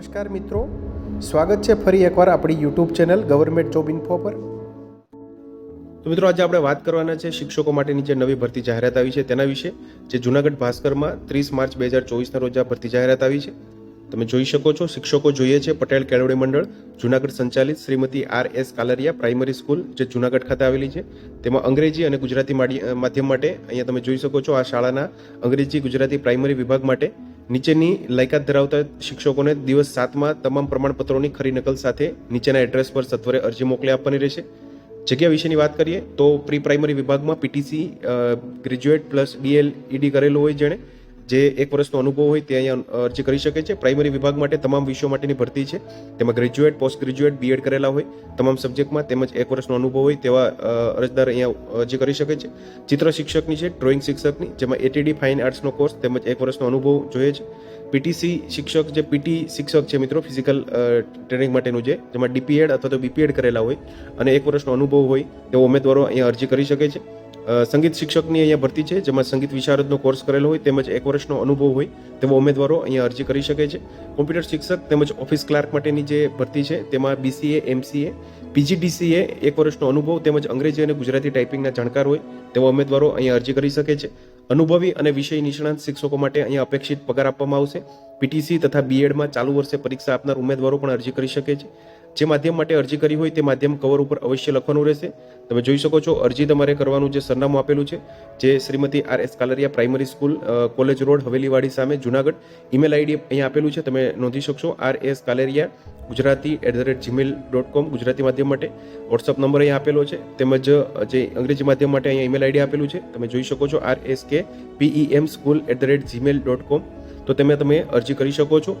નમસ્કાર મિત્રો. સ્વાગત છે ફરી એકવાર આપણી YouTube channel government job info પર. તો મિત્રો, આજે આપણે વાત કરવાના છે શિક્ષકો માટેની જે નવી ભરતી જાહેરાત આવી છે તેના વિશે, જે જુનાગઢ ભાસ્કરમાં ત્રીસ માર્ચ બે હજાર ચોવીસના રોજ આ ભરતી જાહેરાત આવી છે. તમે જોઈ શકો છો, શિક્ષકો જોઈએ છે પટેલ કેળવણી મંડળ, જુનાગઢ સંચાલિત Shrimati R S Kalariya primary school, જે જુનાગઢ ખાતે આવેલી છે. તેમાં અંગ્રેજી અને ગુજરાતી માધ્યમ માટે અહીંયા તમે જોઈ શકો છો આ શાળાના અંગ્રેજી ગુજરાતી પ્રાઇમરી વિભાગ માટે નીચેની લાયકાત ધરાવતા શિક્ષકોને દિવસ સાતમાં તમામ પ્રમાણપત્રોની ખરી નકલ સાથે નીચેના એડ્રેસ પર સત્વરે અરજી મોકલી આપવાની રહેશે. જગ્યા વિશેની વાત કરીએ તો પ્રી પ્રાઇમરી વિભાગમાં PTC graduate plus DL ED કરેલું હોય જેણે જે એક વર્ષનો અનુભવ હોય તે અહીંયા અરજી કરી શકે છે. પ્રાઇમરી વિભાગ માટે તમામ વિષયો માટેની ભરતી છે. તેમાં ગ્રેજ્યુએટ પોસ્ટ ગ્રેજ્યુએટ બીએડ કરેલા હોય તમામ સબ્જેક્ટમાં તેમજ એક વર્ષનો અનુભવ હોય તેવા અરજદાર અહીંયા અરજી કરી શકે છે. ચિત્ર શિક્ષકની છે ડ્રોઈંગ શિક્ષકની, જેમાં એટીડી ફાઇન આર્ટ્સનો કોર્સ તેમજ એક વર્ષનો અનુભવ જોઈએ છે. પીટીસી શિક્ષક જે પીટી શિક્ષક છે મિત્રો ફિઝિકલ ટ્રેનિંગ માટેનું છે જેમાં ડીપીએડ અથવા તો બીપીએડ કરેલા હોય અને એક વર્ષનો અનુભવ હોય તેવો ઉમેદવારો અહીંયા અરજી કરી શકે છે. સંગીત શિક્ષકની અહીંયા ભરતી છે, જેમાં સંગીત વિશારદનો કોર્સ કરેલો હોય, તેમજ એક વર્ષનો અનુભવ હોય, તેવા ઉમેદવારો અહીંયા અરજી કરી શકે છે. કોમ્પ્યુટર શિક્ષક તેમજ ઓફિસ ક્લાર્ક માટેની જે ભરતી છે, તેમાં બીસીએ એમસીએ પીજીડીસીએ એક વર્ષનો અનુભવ, તેમજ અંગ્રેજી અને ગુજરાતી ટાઈપિંગના જાણકાર હોય, તેવા ઉમેદવારો અહીંયા અરજી કરી શકે છે. અનુભવી અને વિષય નિષ્ણાંત શિક્ષકો માટે અહીંયા અપેક્ષિત પગાર આપવામાં આવશે. પીટીસી તથા બીએડમાં ચાલુ વર્ષે પરીક્ષા આપનાર ઉમેદવારો પણ અરજી કરી શકે છે. જે માધ્યમ માટે અરજી કરી હોય તે માધ્યમ કવર ઉપર અવશ્ય લખવાનું રહેશે. તમે જોઈ શકો છો, અરજી તમારે કરવાનું જે સરનામું આપેલું છે, જે Shrimati R S Kalariya primary school college road, Havelivadi સામે, જુનાગઢ. ઈમેલ આઈડી અહીંયા આપેલું છે, તમે નોંધી શકશો, R S Kaleriya Gujarati at the rate Gmail dot com Gujarati માધ્યમ માટે. વોટ્સઅપ નંબર અહીંયા આપેલો છે, તેમજ જે અંગ્રેજી માધ્યમ માટે અહીંયા ઈમેલ આઈડી આપેલું છે, તમે જોઈ શકો છો, R S K PE M school at the rate Gmail dot com તો તમે તમે અરજી કરી શકો છો.